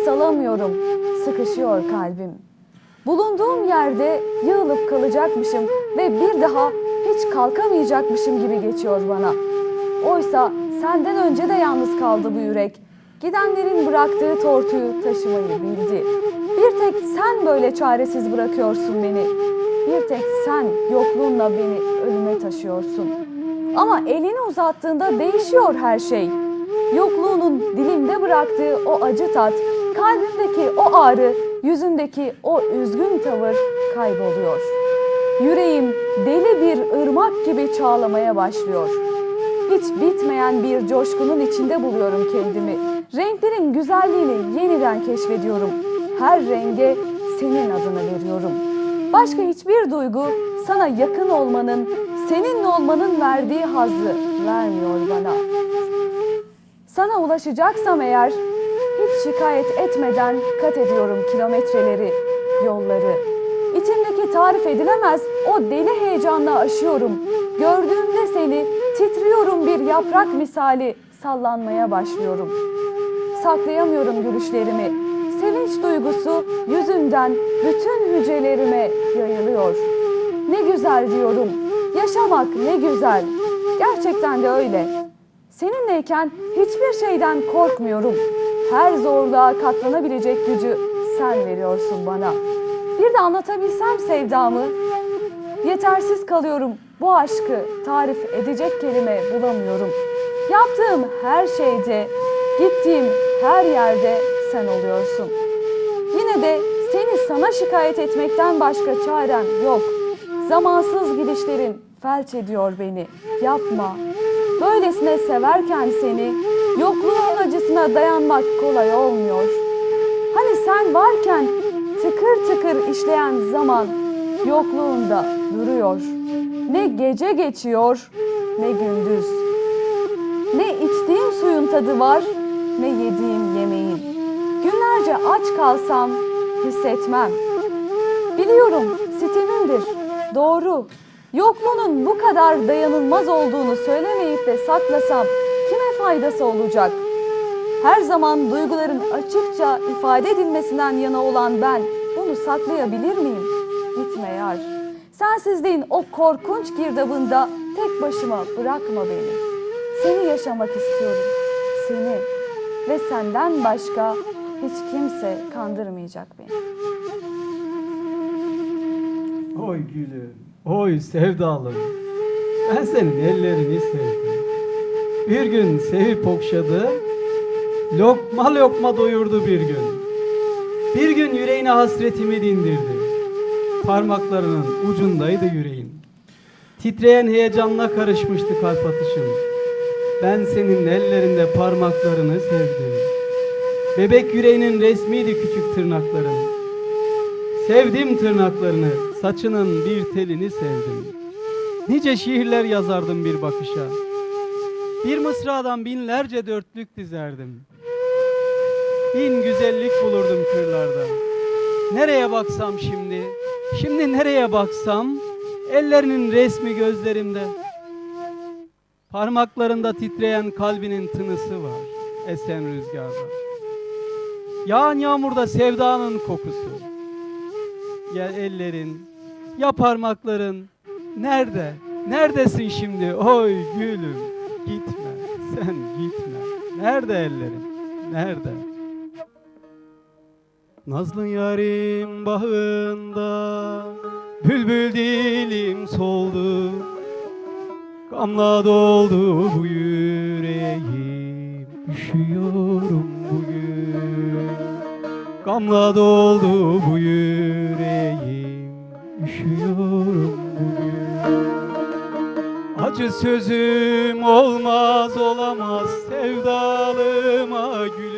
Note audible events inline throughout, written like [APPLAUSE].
Nefes alamıyorum. Sıkışıyor kalbim. Bulunduğum yerde yığılıp kalacakmışım ve bir daha hiç kalkamayacakmışım gibi geçiyor bana. Oysa senden önce de yalnız kaldı bu yürek. Gidenlerin bıraktığı tortuyu taşımayı bildi. Bir tek sen böyle çaresiz bırakıyorsun beni. Bir tek sen yokluğunla beni ölüme taşıyorsun. Ama elini uzattığında değişiyor her şey. Yokluğunun dilimde bıraktığı o acı tat, kalbimdeki o ağrı, yüzümdeki o üzgün tavır kayboluyor. Yüreğim deli bir ırmak gibi çağlamaya başlıyor. Hiç bitmeyen bir coşkunun içinde buluyorum kendimi. Renklerin güzelliğini yeniden keşfediyorum. Her renge senin adını veriyorum. Başka hiçbir duygu sana yakın olmanın, seninle olmanın verdiği hazzı vermiyor bana. Sana ulaşacaksam eğer hiç şikayet etmeden kat ediyorum kilometreleri, yolları. İçimdeki tarif edilemez o deli heyecanla aşıyorum. Gördüğümde seni titriyorum bir yaprak misali sallanmaya başlıyorum. Saklayamıyorum gülüşlerimi. Sevinç duygusu yüzümden bütün hücrelerime yayılıyor. Ne güzel diyorum. Yaşamak ne güzel. Gerçekten de öyle. Seninleyken hiçbir şeyden korkmuyorum. Her zorluğa katlanabilecek gücü sen veriyorsun bana. Bir de anlatabilsem sevdamı, yetersiz kalıyorum. Bu aşkı tarif edecek kelime bulamıyorum. Yaptığım her şeyde, gittiğim her yerde sen oluyorsun. Yine de seni sana şikayet etmekten başka çarem yok. Zamansız gidişlerin felç ediyor beni. Yapma. Böylesine severken seni, yokluğun acısına dayanmak kolay olmuyor. Hani sen varken tıkır tıkır işleyen zaman yokluğunda duruyor. Ne gece geçiyor ne gündüz. Ne içtiğim suyun tadı var ne yediğim yemeğin. Günlerce aç kalsam hissetmem. Biliyorum sitemimdir. Doğru. Yokluğunun bu kadar dayanılmaz olduğunu söylemeyip de saklasam kime faydası olacak? Her zaman duyguların açıkça ifade edilmesinden yana olan ben bunu saklayabilir miyim? Gitme yar. Sensizliğin o korkunç girdabında tek başıma bırakma beni. Seni yaşamak istiyorum. Seni ve senden başka hiç kimse kandırmayacak beni. Oy gülüm, oy sevdalım. Ben senin ellerini sevdim. Bir gün sevip okşadı, lokma lokma doyurdu bir gün. Bir gün yüreğine hasretimi dindirdi. Parmaklarının ucundaydı yüreğin. Titreyen heyecanla karışmıştı kalp atışın. Ben senin ellerinde parmaklarını sevdim. Bebek yüreğinin resmiydi küçük tırnakların. Sevdim tırnaklarını, saçının bir telini sevdim. Nice şiirler yazardım bir bakışa. Bir mısradan binlerce dörtlük dizerdim. Bin güzellik bulurdum kırlarda. Nereye baksam şimdi, şimdi nereye baksam, ellerinin resmi gözlerimde. Parmaklarında titreyen kalbinin tınısı var, esen rüzgarda. Yağan yağmurda sevdanın kokusu. Ya ellerin, ya parmakların. Nerede? Neredesin şimdi? Oy gülüm. Gitme. Sen gitme. Nerede ellerin? Nerede? Nazlı yarim bağında Bülbül dilim soldu. Gamla doldu bu yüreğim Üşüyorum bugün. Gamla doldu bu yüreğim Üşüyorum bugün. Acı sözüm olmaz olamaz Sevdalıma gülme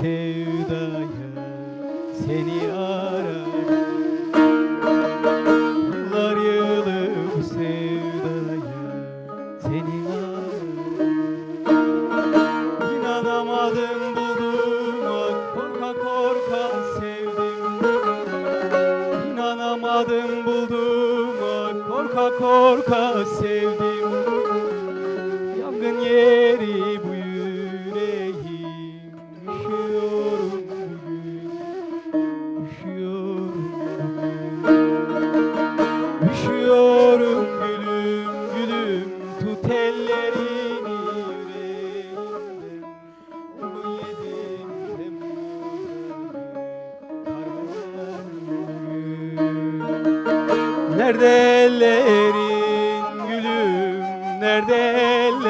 sevdaya seni Nerede ellerin gülüm nerede ellerin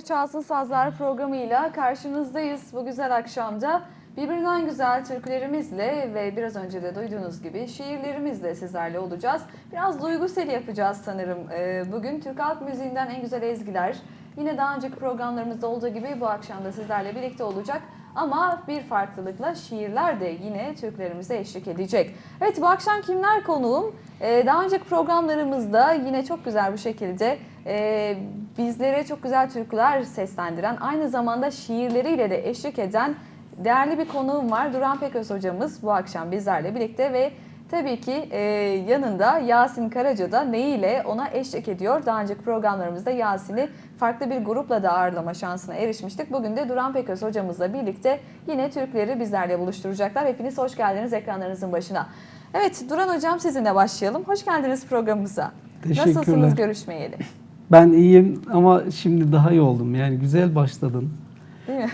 bir Çalsın Sazlar programıyla karşınızdayız bu güzel akşamda. Birbirinden güzel türkülerimizle ve biraz önce de duyduğunuz gibi şiirlerimizle sizlerle olacağız. Biraz duygusel yapacağız sanırım. Ee, Bugün Türk Halk Müziği'nden en güzel ezgiler. Yine daha önceki programlarımızda olduğu gibi bu akşam da sizlerle birlikte olacak. Ama bir farklılıkla şiirler de yine Türklerimize eşlik edecek. Evet bu akşam kimler konuğum? Ee, daha önceki programlarımızda yine çok güzel bir şekilde e, bizlere çok güzel türküler seslendiren, aynı zamanda şiirleriyle de eşlik eden değerli bir konuğum var. Duran Peköz hocamız bu akşam bizlerle birlikte ve tabii ki e, yanında Yasin Karaca da neyiyle ona eşlik ediyor. Daha önceki programlarımızda Yasin'i farklı bir grupla da ağırlama şansına erişmiştik. Bugün de Duran Peköz hocamızla birlikte yine Türkleri bizlerle buluşturacaklar. Hepiniz hoş geldiniz ekranlarınızın başına. Evet Duran hocam sizinle başlayalım. Hoş geldiniz programımıza. Nasılsınız görüşmeyeli? Ben iyiyim ama şimdi daha iyi oldum. Yani güzel başladın.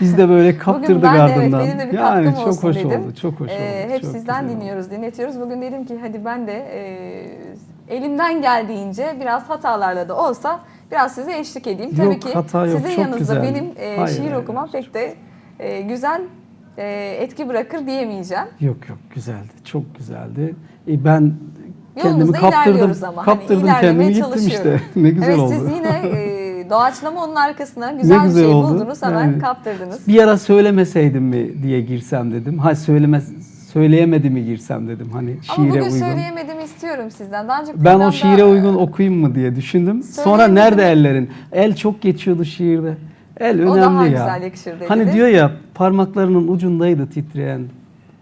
Biz de böyle kaptırdık [LAUGHS] Bugün ben de evet, ardından. benim de bir yani çok olsun hoş dedim. oldu. Çok hoş Ee, oldu. hep çok sizden güzel oldu. dinliyoruz, dinletiyoruz. Bugün dedim ki hadi ben de e, elimden geldiğince biraz hatalarla da olsa biraz size eşlik edeyim. Tabii Yok, ki hata yok, sizin çok yanınızda güzel. benim e, Hayır, şiir hayır, okumam hayır. pek de e, güzel e, etki bırakır diyemeyeceğim. Yok yok güzeldi. Çok güzeldi. E, ben kendimi Yolumuzda kaptırdım. ilerliyoruz ama. Kaptırdım hani kendimi gittim işte. ne güzel evet oldu. siz yine e, doğaçlama onun arkasına güzel, güzel bir şey oldu. buldunuz hemen Yani kaptırdınız. Bir ara söylemeseydim mi diye girsem dedim. Ha söylemez söyleyemedi mi girsem dedim. Hani Ama şiire bugün uygun. söyleyemedim istiyorum sizden. Daha önce Ben o şiire uygun okuyayım mı diye düşündüm. Sonra nerede ellerin? El çok geçiyordu şiirde. El O önemli daha ya. güzel yakışır. Hani diyor ya parmaklarının ucundaydı titreyen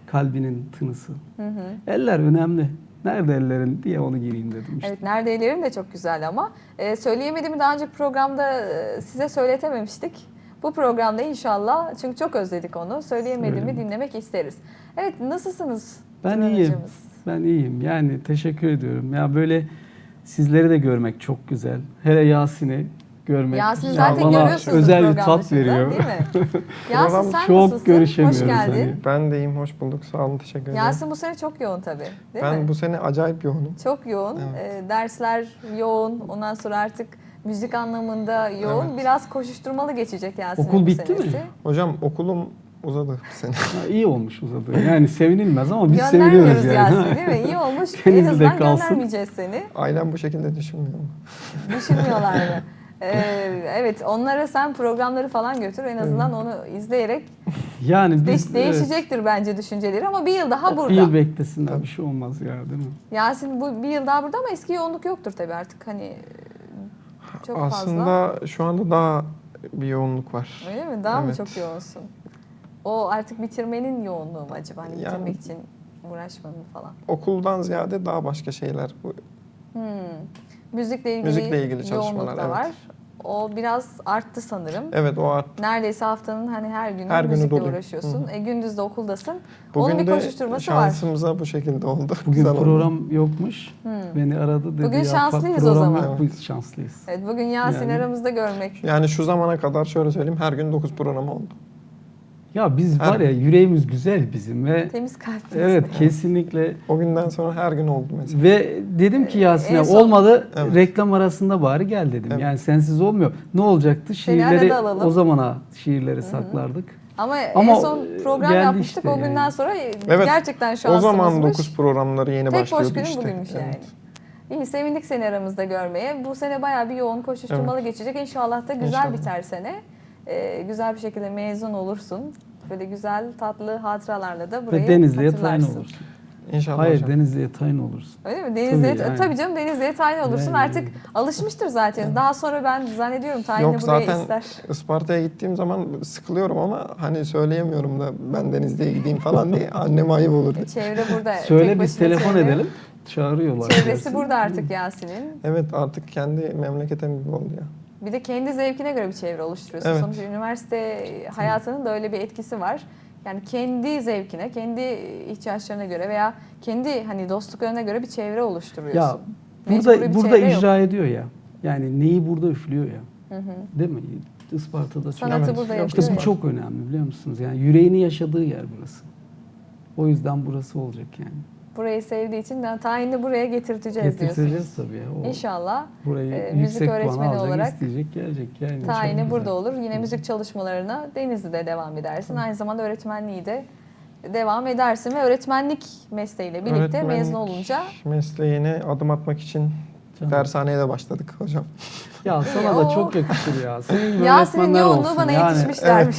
kalbinin tınısı. Hı hı. Eller önemli. Nerede ellerin diye onu gireyim dedim işte. Evet nerede ellerin de çok güzel ama e, söyleyemediğimi daha önceki programda e, size söyletememiştik. Bu programda inşallah çünkü çok özledik onu. Söyleyemediğimi Öyle dinlemek isteriz. Evet nasılsınız? Ben iyiyim. hocamız? Ben iyiyim. Yani teşekkür ediyorum. Ya böyle sizleri de görmek çok güzel. Hele Yasin'i görmek. Yasin ya zaten bana görüyorsunuz özel bir tat dışında, veriyor. Değil mi? [LAUGHS] Yasin [LAUGHS] sen çok nasılsın? görüşemiyoruz Hoş geldin. hani. Ben de iyiyim, hoş bulduk. Sağ olun, teşekkür ederim. Yasin bu sene çok yoğun tabii. Değil ben mi? bu sene acayip yoğunum. Çok yoğun. Evet. E, dersler yoğun. Ondan sonra artık müzik anlamında yoğun. Evet. Biraz koşuşturmalı geçecek Yasin'in Okul bitti mi? senesi. Hocam okulum uzadı bu sene. Ha, iyi olmuş uzadı. Yani sevinilmez ama biz seviniyoruz yani. Yasin değil mi? İyi [LAUGHS] olmuş. en azından kalsın. göndermeyeceğiz seni. Ailem bu şekilde düşünmüyor mu? Düşünmüyorlar mı? Ee, evet onlara sen programları falan götür. En azından onu izleyerek [LAUGHS] Yani değiş- biz değişecektir bence düşünceleri ama bir yıl daha burada. bir yıl beklesinler bir şey olmaz ya değil mi? Yasin bu bir yıl daha burada ama eski yoğunluk yoktur tabii artık. Hani Çok fazla. Aslında şu anda daha bir yoğunluk var. Öyle mi? Daha mı Evet. çok yoğunsun? O artık bitirmenin yoğunluğu mu acaba? Hani Yani- bitirmek için uğraşmanın falan. Okuldan ziyade daha başka şeyler. Bu Hmm. Müzikle ilgili, Müzikle ilgili çalışmalar, evet. var. O biraz arttı sanırım. Evet o art. Neredeyse haftanın hani her günü Her günü müzikle doluyum. uğraşıyorsun. Hı E, gündüz de okuldasın. Bugün Onun bir de koşuşturması var. şansımıza bu şekilde oldu. [LAUGHS] Bugün Güzel oldu. program yokmuş. Hmm. Beni aradı dedi. Bugün ya, şanslıyız o zaman. Yok, biz şanslıyız. Evet bugün Yasin Yani- aramızda görmek. Yani şu zamana kadar şöyle söyleyeyim her gün 9 program oldu. Ya biz Her var ya yüreğimiz güzel bizim ve Temiz kalpli. evet kesinlikle O günden sonra her gün oldu mesela. ve dedim ki Yasin'e en son- olmadı Evet. reklam arasında bari gel dedim. Evet. Yani sensiz olmuyor. Ne olacaktı? Şiirleri o zamana şiirleri saklardık. Ama, Ama, en son e, program yapmıştık. işte o günden yani. sonra Evet, gerçekten O şansımızmış. zaman 9 programları yeni Tek başlıyordu boş günün işte. bugünmüş Evet. yani. İyi sevindik seni aramızda görmeye. Bu sene bayağı bir yoğun koşuşturmalı geçecek. İnşallah da güzel İnşallah. biter sene. Ee, güzel bir şekilde mezun olursun. Böyle güzel tatlı hatıralarla da burayı Ve Denizli'ye tayin hatırlarsın. olursun. İnşallah Hayır hocam. Denizli'ye tayin olursun. Öyle mi? Denizli'ye, Tabii, yani. tabii canım Denizli'ye tayin olursun. Yani. Artık alışmıştır zaten. Daha sonra ben zannediyorum tayini Yok buraya zaten ister. Isparta'ya gittiğim zaman sıkılıyorum ama hani söyleyemiyorum da ben Denizli'ye gideyim falan diye [LAUGHS] anneme ayıp olur diye. Çevre burada. Söyle biz başına telefon çevre. edelim. Çağırıyorlar. Çevresi gelsin. burada artık Yasin'in. Evet artık kendi memleketim gibi oldu ya. Bir de kendi zevkine göre bir çevre oluşturuyorsun. Evet. Sonuçta üniversite hayatının da öyle bir etkisi var. Yani kendi zevkine, kendi ihtiyaçlarına göre veya kendi hani dostluklarına göre bir çevre oluşturuyorsun. Ya Mecburi bir burada burada çevre yok. icra ediyor ya. Yani neyi burada üflüyor ya. Hı hı. Değil mi? Isparta'da çok. Sanatı Evet. burada Yok, yapıyor. İşte bu ya. çok önemli biliyor musunuz? Yani yüreğini yaşadığı yer burası. O yüzden burası olacak yani. Burayı sevdiği için ben tayinini buraya getirteceğiz diyorsunuz. Getireceğiz tabii ya. O İnşallah burayı e, müzik öğretmeni olarak isteyecek, gelecek yani. tayini burada olur. Yine müzik çalışmalarına Denizli'de devam edersin. Aynı zamanda öğretmenliği de devam edersin ve öğretmenlik mesleğiyle birlikte Öğretmenlik mezun olunca Mesleğine adım atmak için Canım. dershaneye de başladık hocam. Ya sana da çok yakışır ya. Senin Yasin'in yoğunluğu olsun. bana yani, yetişmişlermiş.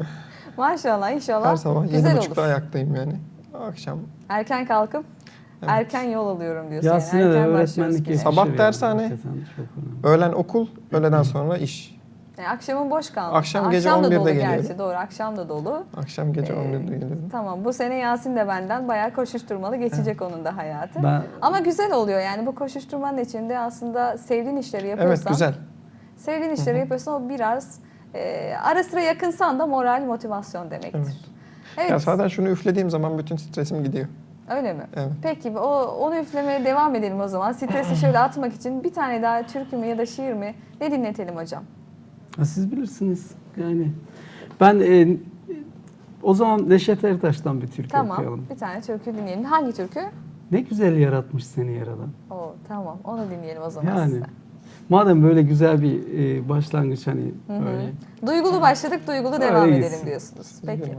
[LAUGHS] Maşallah inşallah Her sabah güzel 7.30'da olur. ayaktayım yani. Akşam Erken kalkıp Evet. erken yol alıyorum diyorsun. Yasin'e yani. de Erken öğretmenlik güne. Sabah dershane. Hakikaten çok önemli. öğlen okul, öğleden sonra iş. Yani akşamın boş kalmış. Akşam gece akşam da 11'de dolu geliyorum. gerçi doğru akşam da dolu. Akşam gece Ee, 11'de geliyorum. Tamam bu sene Yasin de benden bayağı koşuşturmalı geçecek onun da hayatı. Ben Ama güzel oluyor yani bu koşuşturmanın içinde aslında sevdiğin işleri yapıyorsan. Evet güzel. Sevdiğin işleri yapıyorsan o biraz e, ara sıra yakınsan da moral motivasyon demektir. Evet. Evet. Ya zaten şunu üflediğim zaman bütün stresim gidiyor. Öyle mi? Evet. Peki o, onu üflemeye devam edelim o zaman. Stresi şöyle atmak için bir tane daha türkü mü ya da şiir mi ne dinletelim hocam? Ha, siz bilirsiniz yani. Ben e, o zaman Neşet Ertaş'tan bir türkü Tamam okuyalım. bir tane türkü dinleyelim. Hangi türkü? Ne güzel yaratmış seni yaradan. Oo, tamam onu dinleyelim o zaman Yani sizden. madem böyle güzel bir e, başlangıç hani Hı hı. böyle. Duygulu başladık duygulu Öyle devam gitsin. edelim diyorsunuz. Peki. Üzgünüm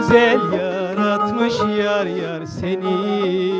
güzel yaratmış yar yar seni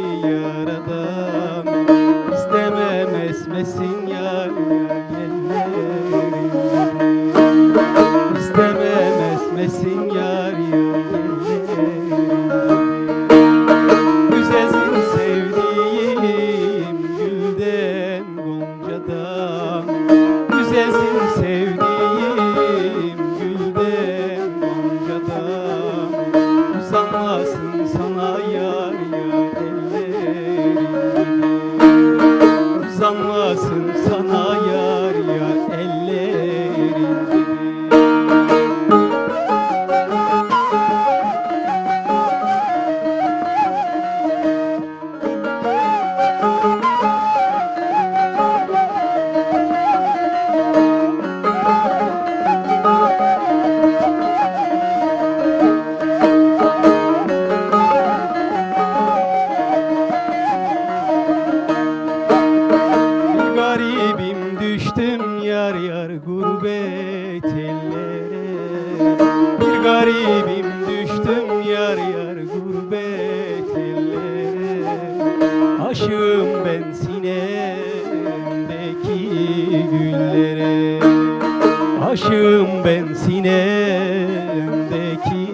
ben sinemdeki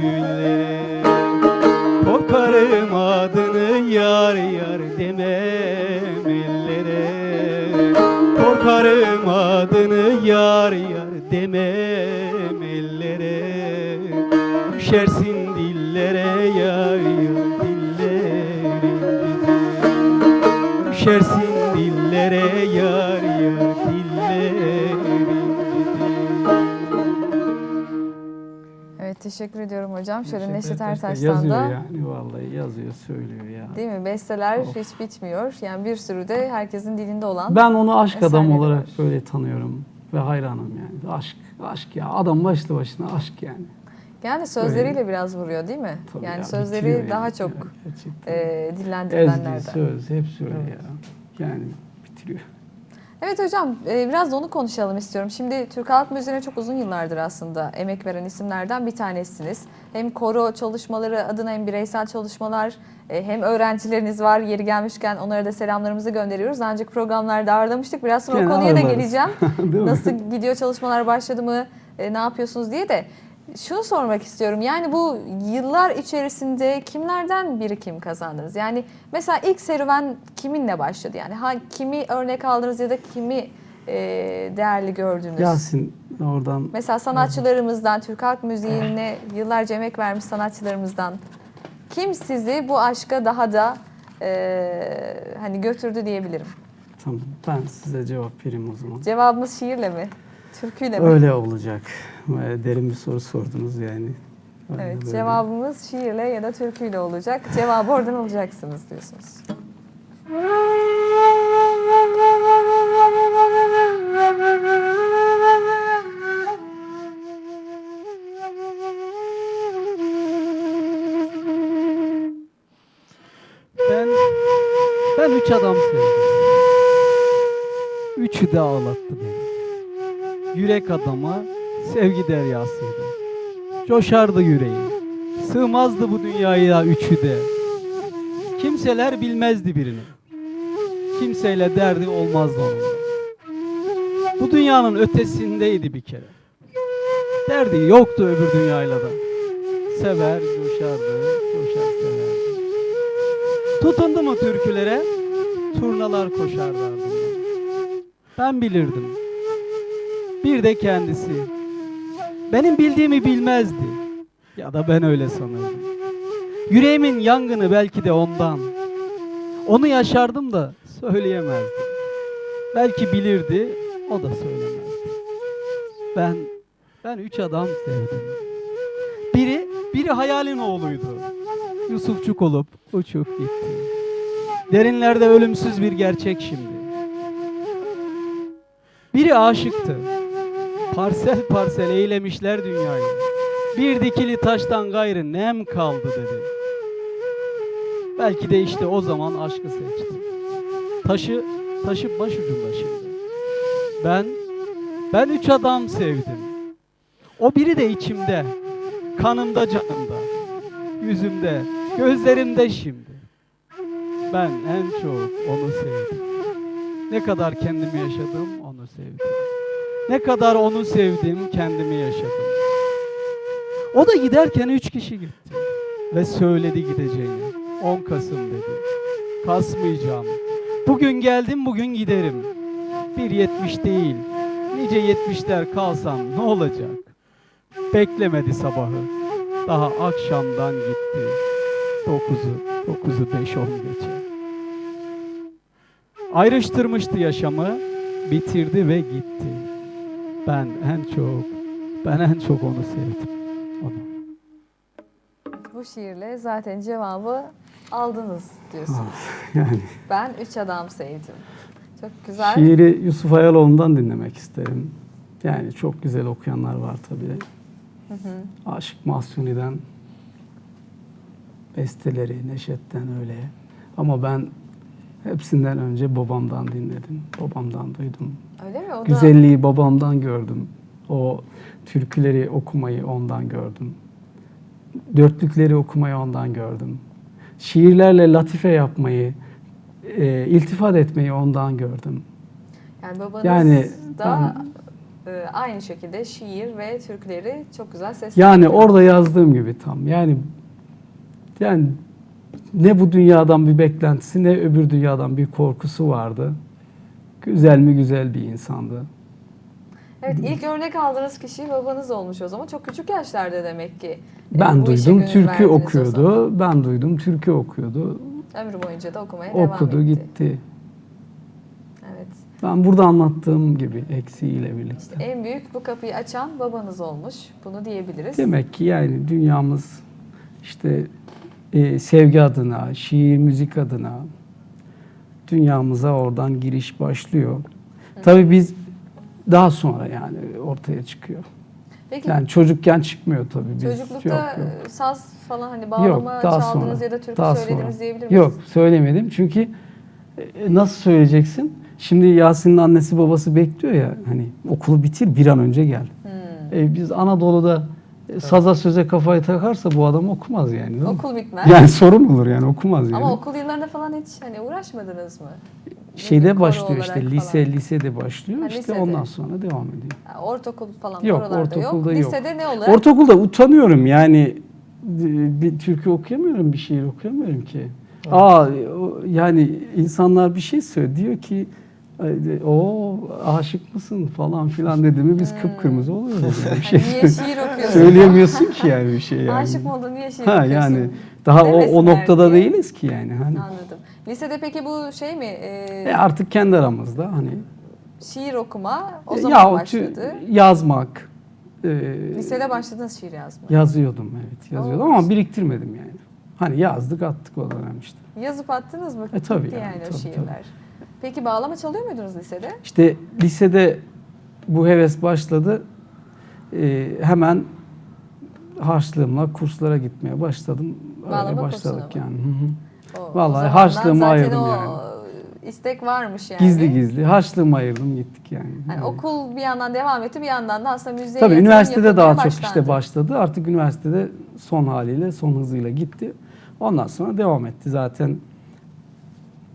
güllere Korkarım adını yar yar demem ellere. Korkarım adını yar yar demem ellere. Düşersin dillere yar yar dillerin Düşersin teşekkür ediyorum hocam. Şöyle Neşet ederim. Ertaş'tan Yazıyor da yani vallahi yazıyor söylüyor ya. değil mi? Besteler Of. hiç bitmiyor. Yani bir sürü de herkesin dilinde olan. Ben onu aşk adam olarak var. böyle tanıyorum ve hayranım yani. Aşk, aşk ya. Adam başlı başına aşk yani. Yani sözleriyle biraz vuruyor değil mi? Tabii yani ya, sözleri bitiyor daha yani. çok Ya e, dillendirilenlerden. Ezgi, söz hepsi öyle Evet. ya. Yani bitiriyor. Evet hocam e, biraz da onu konuşalım istiyorum. Şimdi Türk Halk Müziği'ne çok uzun yıllardır aslında emek veren isimlerden bir tanesiniz. Hem koro çalışmaları adına hem bireysel çalışmalar e, hem öğrencileriniz var. Yeri gelmişken onlara da selamlarımızı gönderiyoruz. Ancak programlarda ağırlamıştık. Biraz sonra o Gene konuya da geleceğim. [LAUGHS] Nasıl gidiyor çalışmalar başladı mı? E, ne yapıyorsunuz diye de şunu sormak istiyorum. Yani bu yıllar içerisinde kimlerden birikim kazandınız? Yani mesela ilk serüven kiminle başladı? Yani ha, kimi örnek aldınız ya da kimi e, değerli gördünüz? Yasin oradan Mesela sanatçılarımızdan, Türk halk müziğine yıllarca emek vermiş sanatçılarımızdan kim sizi bu aşka daha da e, hani götürdü diyebilirim? tamam ben size cevap vereyim o zaman. Cevabımız şiirle mi? Türküyle mi? Öyle olacak. Böyle derin bir soru sordunuz yani. Öyle Evet, böyle. cevabımız şiirle ya da türküyle olacak. Cevabı oradan alacaksınız diyorsunuz. Ben ben üç adam sevdim. Üçü de ağlattı beni. Yürek adamı sevgi deryasıydı. Coşardı yüreğim. Sığmazdı bu dünyaya üçü de. Kimseler bilmezdi birini. Kimseyle derdi olmazdı onun. Bu dünyanın ötesindeydi bir kere. Derdi yoktu öbür dünyayla da. Sever, coşardı, coşar. Tutundu mu türkülere, turnalar koşardı. Ben bilirdim. Bir de kendisi. Benim bildiğimi bilmezdi. Ya da ben öyle sanırdım. Yüreğimin yangını belki de ondan. Onu yaşardım da söyleyemezdim. Belki bilirdi, o da söylemezdi. Ben, ben üç adam sevdim. Biri, biri hayalin oğluydu. Yusufçuk olup uçup gitti. Derinlerde ölümsüz bir gerçek şimdi. Biri aşıktı. Parsel parsel eylemişler dünyayı. Bir dikili taştan gayrı nem kaldı dedi. Belki de işte o zaman aşkı seçti. Taşı, taşı başucunda şimdi. Ben, ben üç adam sevdim. O biri de içimde, kanımda canımda yüzümde, gözlerimde şimdi. Ben en çok onu sevdim. Ne kadar kendimi yaşadım, onu sevdim. Ne kadar onu sevdim, kendimi yaşadım. O da giderken üç kişi gitti. Ve söyledi gideceğini. 10 Kasım dedi. Kasmayacağım. Bugün geldim, bugün giderim. Bir yetmiş değil. Nice yetmişler kalsam ne olacak? Beklemedi sabahı. Daha akşamdan gitti. Dokuzu, dokuzu beş on geçe. Ayrıştırmıştı yaşamı, bitirdi ve gitti. Ben en çok, ben en çok onu sevdim. Onu. Bu şiirle zaten cevabı aldınız diyorsunuz. Yani Ben üç adam sevdim. Çok güzel. şiiri Yusuf Ayaloğlu'ndan dinlemek isterim. Yani çok güzel okuyanlar var tabii. Aşık Mahsuni'den besteleri, Neşet'ten öyle. Ama ben hepsinden önce babamdan dinledim. Babamdan duydum. Öyle mi? O da Güzelliği babamdan gördüm. O türküleri okumayı ondan gördüm. Dörtlükleri okumayı ondan gördüm. Şiirlerle latife yapmayı, e, iltifat etmeyi ondan gördüm. yani babanız Yani da e, aynı şekilde şiir ve türküleri çok güzel seslendiriyor. Yani orada yazdığım gibi tam. Yani yani ne bu dünyadan bir beklentisi ne öbür dünyadan bir korkusu vardı. Güzel mi güzel bir insandı. Evet ilk örnek aldığınız kişi babanız olmuş o zaman. Çok küçük yaşlarda demek ki. e, Ben bu duydum türkü okuyordu. Ben duydum türkü okuyordu. Ömrü boyunca da okumaya devam Okudu etti. gitti. Evet. Ben burada anlattığım gibi eksiğiyle birlikte. En büyük bu kapıyı açan babanız olmuş. Bunu diyebiliriz. Demek ki yani dünyamız işte e, sevgi adına, şiir, müzik adına dünyamıza oradan giriş başlıyor. Tabii biz daha sonra yani ortaya çıkıyor. Peki Yani çocukken çıkmıyor tabii biz. çocuklukta yok, yok. e, saz falan hani bağlama Yok, daha çaldınız sonra. ya da türkü Daha söylediniz sonra. diyebilir miyiz? Yok söylemedim çünkü e, nasıl söyleyeceksin? Şimdi Yasin'in annesi babası bekliyor ya hani okulu bitir bir an önce gel. Hmm. E, biz Anadolu'da saza söze kafayı takarsa bu adam okumaz yani. Okul bitmez. Yani sorun olur yani okumaz yani. Ama okul yıllarında falan hiç hani uğraşmadınız mı? Şeyde başlıyor işte lise falan. lisede başlıyor Ha, işte lisede. ondan sonra devam ediyor. Ha, Ortaokul falan Yok, ortaokulda yok. yok. Lisede ne olarak? Ortaokulda utanıyorum yani bir türkü okuyamıyorum bir şiir okuyamıyorum ki. Aa o- yani insanlar bir şey söylüyor diyor ki "Ay, o aşık mısın falan filan dedi mi biz kıpkırmızı oluyoruz. Bir [LAUGHS] şey niye şiir okuyorsun? söyleyemiyorsun ki yani bir şey yani. Aşık mı oldun niye şiir Ha okuyorsun? yani daha o, o noktada diye. değiliz ki yani. Hani Anladım. Lisede peki bu şey mi? e, E artık kendi aramızda hani şiir okuma o e, zaman ya o başladı. yazmak e, Lisede başladınız şiir yazmaya. yazıyordum evet yazıyordum Oo. ama biriktirmedim yani. Hani yazdık attık o dönem işte. Yazıp attınız mı? E, tabii yani, yani, o tabii, şiirler. Peki bağlama çalıyor muydunuz lisede? İşte lisede bu heves başladı. E, hemen harçlığımla kurslara gitmeye başladım. Öyle Bağlama başladık kursuna yani. Hı hı. O, o Vallahi zamandan harçlığımı ayırdım o yani. istek varmış yani. Gizli gizli harçlığımı ayırdım gittik yani. Yani Evet. okul bir yandan devam etti, bir yandan da aslında müziğe Tabii üniversitede daha yapılmaya çok işte başlandı. başladı. Artık üniversitede son haliyle, son hızıyla gitti. Ondan sonra devam etti zaten.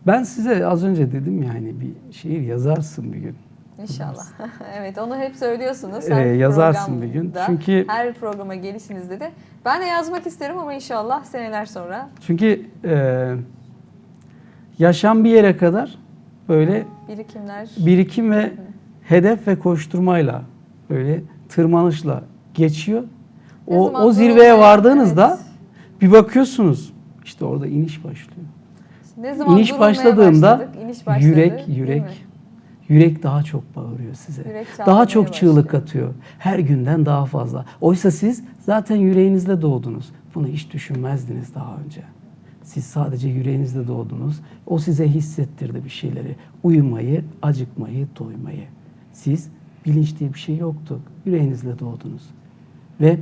Ben size az önce dedim yani bir şiir yazarsın bir gün. İnşallah. [LAUGHS] evet onu hep söylüyorsunuz. Ee, yazarsın bir gün. Çünkü- her programa gelişinizde de ben de yazmak isterim ama inşallah seneler sonra Çünkü e, yaşam bir yere kadar böyle birikimler birikim ve hedef ve koşturmayla böyle tırmanışla geçiyor. Ne O, o zirveye vardığınızda evet. bir bakıyorsunuz işte orada iniş başlıyor. Ne zaman İniş başladığında başladık, iniş başladı, yürek yürek yürek daha çok bağırıyor size. Yürek daha çok çığlık başlıyor. atıyor. Her günden daha fazla. Oysa siz zaten yüreğinizle doğdunuz. Bunu hiç düşünmezdiniz daha önce. Siz sadece yüreğinizle doğdunuz. O size hissettirdi bir şeyleri. Uyumayı, acıkmayı, doymayı. Siz bilinç diye bir şey yoktu. Yüreğinizle doğdunuz. Ve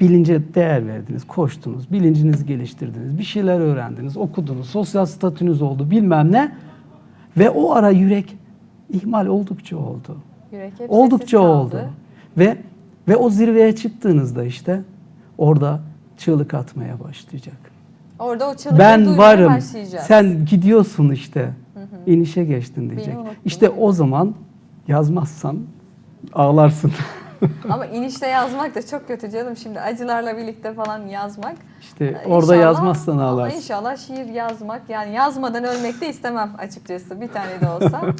bilince değer verdiniz, koştunuz, bilincinizi geliştirdiniz, bir şeyler öğrendiniz, okudunuz, sosyal statünüz oldu bilmem ne. Ve o ara yürek ihmal oldukça oldu. Yürek hep Oldukça kaldı. oldu. Ve ve o zirveye çıktığınızda işte orada çığlık atmaya başlayacak. Orada o çığlıkları ben varım. başlayacağız. Sen gidiyorsun işte. İnişe geçtin diyecek. unuttun, İşte o zaman yazmazsan ağlarsın. [LAUGHS] [LAUGHS] Ama inişte yazmak da çok kötü canım. Şimdi acılarla birlikte falan yazmak. işte Ee, orada inşallah- yazmazsan Ama ağlarsın. inşallah şiir yazmak yani yazmadan ölmek de istemem açıkçası bir tane de olsa. [LAUGHS]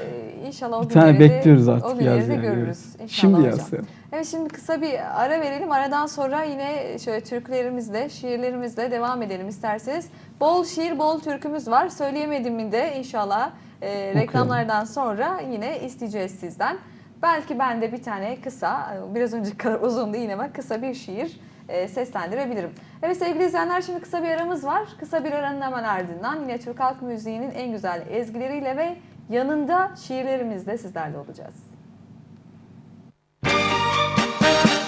Ee, inşallah o Bir tane günleri bekliyoruz artık o günleri yaz de yani, görürüz. İnşallah Şimdi hocam. yaz. Evet şimdi kısa bir ara verelim. Aradan sonra yine şöyle türkülerimizle, şiirlerimizle devam edelim isterseniz. Bol şiir, bol türkümüz var. Söyleyemedim de inşallah e, reklamlardan sonra yine isteyeceğiz sizden. Belki ben de bir tane kısa, biraz önce kadar uzundu yine ama kısa bir şiir e, seslendirebilirim. Evet sevgili izleyenler şimdi kısa bir aramız var. Kısa bir aranın hemen ardından yine Türk Halk Müziği'nin en güzel ezgileriyle ve yanında şiirlerimizle sizlerle olacağız. Müzik